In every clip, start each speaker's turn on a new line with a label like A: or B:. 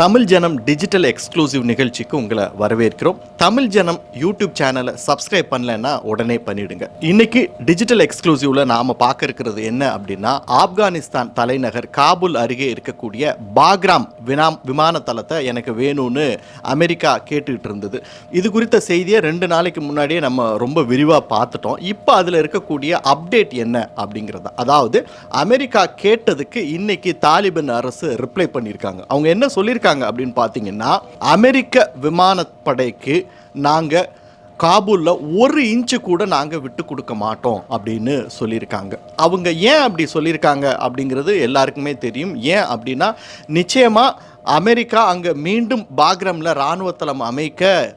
A: தமிழ் ஜனம் digital exclusive நிகழ்ச்சிக்கு உங்களை வரவேற்கிறோம். தமிழ் ஜனம் யூடியூப் சேனலை சப்ஸ்கிரைப் பண்ணலைன்னா உடனே பண்ணிடுங்க. இன்னைக்கு டிஜிட்டல் எக்ஸ்க்ளூசிவ்ல நாம பார்க்க இருக்கிறது என்ன அப்படின்னா ஆப்கானிஸ்தான் தலைநகர் காபூல் அருகே இருக்கக்கூடிய பாக்ராம் வினாம் விமான தளத்தை எனக்கு வேணும்னு அமெரிக்கா கேட்டுக்கிட்டு இருந்தது. இது குறித்த செய்தியை ரெண்டு நாளைக்கு முன்னாடியே நம்ம ரொம்ப விரிவாக பார்த்துட்டோம். இப்போ அதில் இருக்கக்கூடிய அப்டேட் என்ன அப்படிங்கிறது. அதாவது அமெரிக்கா கேட்டதுக்கு இன்னைக்கு தாலிபன் அரசு ரிப்ளை பண்ணியிருக்காங்க. அவங்க என்ன சொல்லியிருக்காங்க அப்படின்னு பார்த்தீங்கன்னா அமெரிக்க விமானப்படைக்கு நாங்கள் காபூலில் ஒரு இன்ச்சு கூட நாங்கள் விட்டு கொடுக்க மாட்டோம் அப்படின்னு சொல்லியிருக்காங்க. அவங்க ஏன் அப்படி சொல்லியிருக்காங்க அப்படிங்கிறது எல்லாருக்குமே தெரியும். ஏன் அப்படின்னா நிச்சயமாக அமெரிக்கா அங்கே மீண்டும் பாக்ரமில் இராணுவ தளம் அமைக்க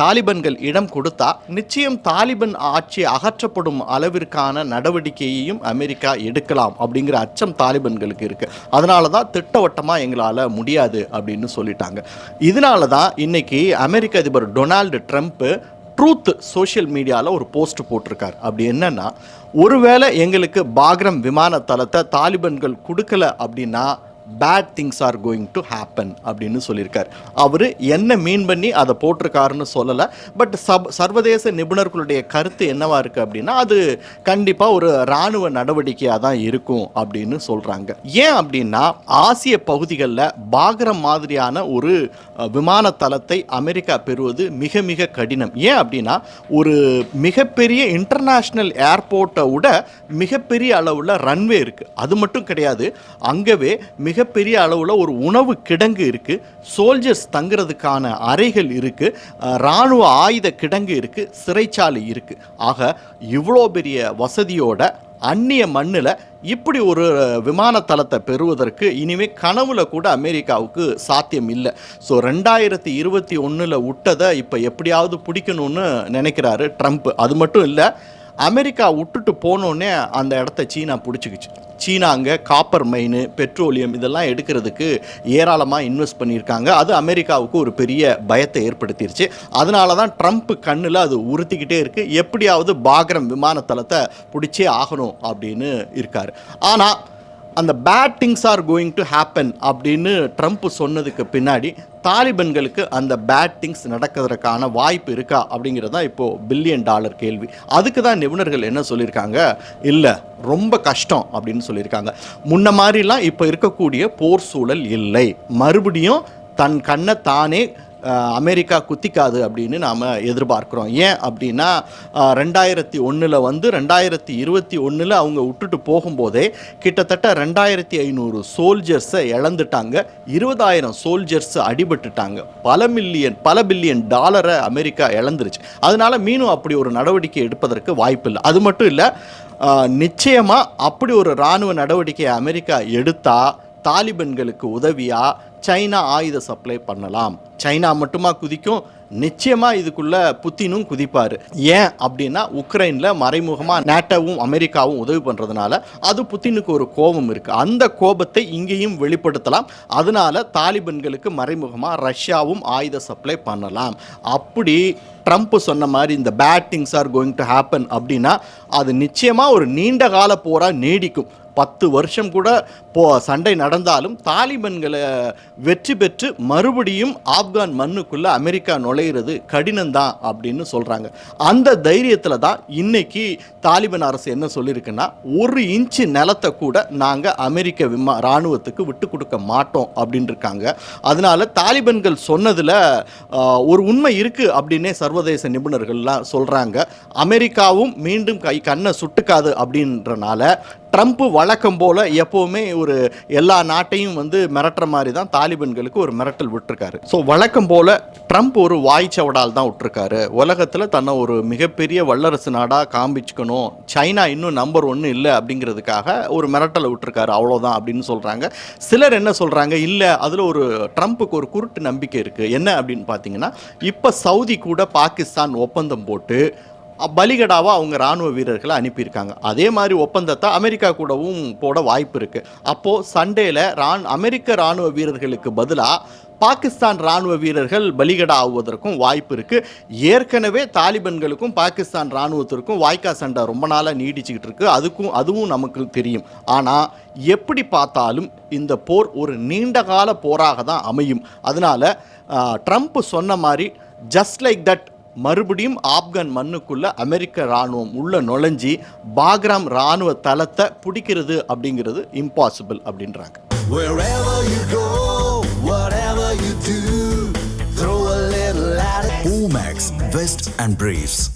A: தாலிபன்கள் இடம் கொடுத்தா நிச்சயம் தாலிபன் ஆட்சி அகற்றப்படும் அளவிற்கான நடவடிக்கையையும் அமெரிக்கா எடுக்கலாம் அப்படிங்கிற அச்சம் தாலிபன்களுக்கு இருக்கு. அதனால தான் திட்டவட்டமாக எங்களால் முடியாது அப்படின்னு சொல்லிட்டாங்க. இதனால தான் இன்னைக்கு அமெரிக்க அதிபர் டொனால்டு ட்ரம்ப்பு ட்ரூத் சோஷியல் மீடியாவில் ஒரு போஸ்ட் போட்டிருக்கார். அப்படி என்னன்னா ஒருவேளை எங்களுக்கு பாக்ரம் விமான தளத்தை தாலிபன்கள் கொடுக்கல அப்படின்னா bad things are going to happen அப்படின்னு சொல்லியிருக்கார். அவர் என்ன மீன் பண்ணி அதை போட்டிருக்காருன்னு சொல்லலை. பட் சப் சர்வதேச நிபுணர்களுடைய கருத்து என்னவா இருக்குது அப்படின்னா அது கண்டிப்பாக ஒரு இராணுவ நடவடிக்கையாக தான் இருக்கும் அப்படின்னு சொல்கிறாங்க ஏன் அப்படின்னா ஆசிய பகுதிகளில் பாகரம் மாதிரியான ஒரு விமான தளத்தை அமெரிக்கா பெறுவது மிக மிக கடினம். ஏன் அப்படின்னா ஒரு மிகப்பெரிய இன்டர்நேஷ்னல் ஏர்போர்ட்டை விட மிகப்பெரிய அளவில் ரன்வே இருக்குது அது மட்டும் கிடையாது அங்கவே மிகப்பெரிய அளவில் ஒரு உணவு கிடங்கு இருக்குது சோல்ஜர்ஸ் தங்குறதுக்கான அறைகள் இருக்குது இராணுவ ஆயுத கிடங்கு இருக்குது சிறைச்சாலை இருக்குது ஆக இவ்வளோ பெரிய வசதியோட அந்நிய மண்ணில் இப்படி ஒரு விமானத்தளத்தை பெறுவதற்கு இனிமேல் கனவுல கூட அமெரிக்காவுக்கு சாத்தியம் இல்லை. ஸோ ரெண்டாயிரத்தி இருபத்தி ஒன்றில் விட்டதை இப்போ எப்படியாவது பிடிக்கணும்னு நினைக்கிறாரு ட்ரம்ப். அது மட்டும் இல்லை அமெரிக்கா விட்டுட்டு போனோடனே அந்த இடத்த சீனா பிடிச்சிக்கிச்சு. சீனா அங்கே காப்பர் மைனு பெட்ரோலியம் இதெல்லாம் எடுக்கிறதுக்கு ஏராளமாக இன்வெஸ்ட் பண்ணியிருக்காங்க. அது அமெரிக்காவுக்கு ஒரு பெரிய பயத்தை ஏற்படுத்திருச்சு. அதனால தான் ட்ரம்ப் கண்ணில் அது உறுத்திக்கிட்டே இருக்குது எப்படியாவது பாக்ரம் விமானத்தளத்தை பிடிச்சே ஆகணும் அப்படின்னு இருக்கார். ஆனால் அந்த bad things are going to happen அப்படின்னு ட்ரம்ப் சொன்னதுக்கு பின்னாடி தாலிபன்களுக்கு அந்த பேட் திங்ஸ் நடக்கிறதுக்கான வாய்ப்பு இருக்கா அப்படிங்கிறது தான் இப்போது பில்லியன் டாலர் கேள்வி. அதுக்கு தான் நிபுணர்கள் என்ன சொல்லியிருக்காங்க? இல்லை ரொம்ப கஷ்டம் அப்படின்னு சொல்லியிருக்காங்க. முன்ன மாதிரிலாம் இப்போ இருக்கக்கூடிய போர் சூழல் இல்லை. மறுபடியும் தன் கண்ணை தானே அமெரிக்கா குத்திக்காது அப்படின்னு நாம் எதிர்பார்க்குறோம். ஏன் அப்படின்னா ரெண்டாயிரத்தி ஒன்றில் வந்து ரெண்டாயிரத்தி இருபத்தி ஒன்றில் அவங்க விட்டுட்டு போகும்போதே கிட்டத்தட்ட ரெண்டாயிரத்தி ஐநூறு சோல்ஜர்ஸை இழந்துட்டாங்க. இருபதாயிரம் சோல்ஜர்ஸ் அடிபட்டுட்டாங்க. பல மில்லியன் பல பில்லியன் டாலரை அமெரிக்கா இழந்துருச்சு. அதனால் மீனும் அப்படி ஒரு நடவடிக்கை எடுப்பதற்கு வாய்ப்பில்லை. அது மட்டும் இல்லை நிச்சயமாக அப்படி ஒரு இராணுவ நடவடிக்கையை அமெரிக்கா எடுத்தால் தாலிபன்களுக்கு உதவியாக சைனா ஆயுத சப்ளை பண்ணலாம். சைனா மட்டுமா குதிக்கும்? நிச்சயமாக இதுக்குள்ள புத்தினும் குதிப்பார். ஏன் அப்படின்னா உக்ரைனில் மறைமுகமாக நேட்டோவும் அமெரிக்காவும் உதவி பண்ணுறதுனால அது புத்தினுக்கு ஒரு கோபம் இருக்குது அந்த கோபத்தை இங்கேயும் வெளிப்படுத்தலாம். அதனால தாலிபன்களுக்கு மறைமுகமாக ரஷ்யாவும் ஆயுத சப்ளை பண்ணலாம். அப்படி ட்ரம்ப் சொன்ன மாதிரி இந்த bad things are going to happen அப்படின்னா அது நிச்சயமாக ஒரு நீண்ட கால போராக நீடிக்கும். பத்து வருஷம் கூட போ சண்டை நடந்தாலும் தாலிபன்களை வெற்றி பெற்று மறுபடியும் ஆப்கான் மண்ணுக்குள்ள அமெரிக்கா நுழையிறது கடினம்தான் அப்படின்னு சொல்றாங்க. அந்த தைரியத்தில் தான் இன்னைக்கு தாலிபான் அரசு என்ன சொல்லியிருக்குன்னா ஒரு இன்ச்சு நிலத்தை கூட நாங்கள் அமெரிக்க விமா இராணுவத்துக்கு விட்டு கொடுக்க மாட்டோம் அப்படின்னு இருக்காங்க அதனால தாலிபன்கள் சொன்னதில் ஒரு உண்மை இருக்குது அப்படின்னே சர்வதேச நிபுணர்கள்லாம் சொல்கிறாங்க அமெரிக்காவும் மீண்டும் கை கண்ணை சுட்டுக்காது அப்படின்றனால ட்ரம்ப் வழக்கம் போல் எப்போவுமே ஒரு எல்லா நாட்டையும் வந்து மிரட்டுற மாதிரி தான் தாலிபன்களுக்கு ஒரு மிரட்டல் விட்டுருக்காரு. ஸோ வழக்கம் போல் ட்ரம்ப் ஒரு வாய்ச்சவடால் தான் விட்டுருக்காரு. உலகத்தில் தன்னை ஒரு மிகப்பெரிய வல்லரசு நாடாக காண்பிச்சுக்கணும். சைனா இன்னும் நம்பர் ஒன்று இல்லை அப்படிங்கிறதுக்காக ஒரு மிரட்டலை விட்டுருக்காரு. அவ்வளோதான் அப்படின்னு சொல்கிறாங்க சிலர் என்ன சொல்கிறாங்க இல்லை அதில் ஒரு ட்ரம்ப்புக்கு ஒரு குருட்டு நம்பிக்கை இருக்குது என்ன அப்படின்னு பார்த்தீங்கன்னா இப்போ சவுதி கூட பாகிஸ்தான் ஒப்பந்தம் போட்டு பலிகடாவாக அவங்க ராணுவ வீரர்களை அனுப்பியிருக்காங்க. அதே மாதிரி ஒப்பந்தத்தை அமெரிக்கா கூடவும் போட வாய்ப்பு இருக்குது அப்போது சண்டேல ரான் அமெரிக்க ராணுவ வீரர்களுக்கு பதிலாக பாகிஸ்தான் ராணுவ வீரர்கள் பலிகடா ஆகுவதற்கும் வாய்ப்பு இருக்குது ஏற்கனவே தாலிபன்களுக்கும் பாகிஸ்தான் ராணுவத்திற்கும் வாய்க்கா சண்டை ரொம்ப நாளாக நீடிச்சுக்கிட்டு இருக்குது அதுக்கும் அதுவும் நமக்கு தெரியும். ஆனால் எப்படி பார்த்தாலும் இந்த போர் ஒரு நீண்டகால போராக தான் அமையும். அதனால ட்ரம்ப் சொன்ன மாதிரி ஜஸ்ட் லைக் தட் மறுபடியும் ஆப்கான் மண்ணுக்குள்ள அமெரிக்க ராணுவம் உள்ள நுழைஞ்சி பாக்ராம் ராணுவ தளத்தை பிடிக்கிறது அப்படிங்கிறது இம்பாசிபிள் அப்படின்றாங்க.
B: Omax, Vest and Briefs.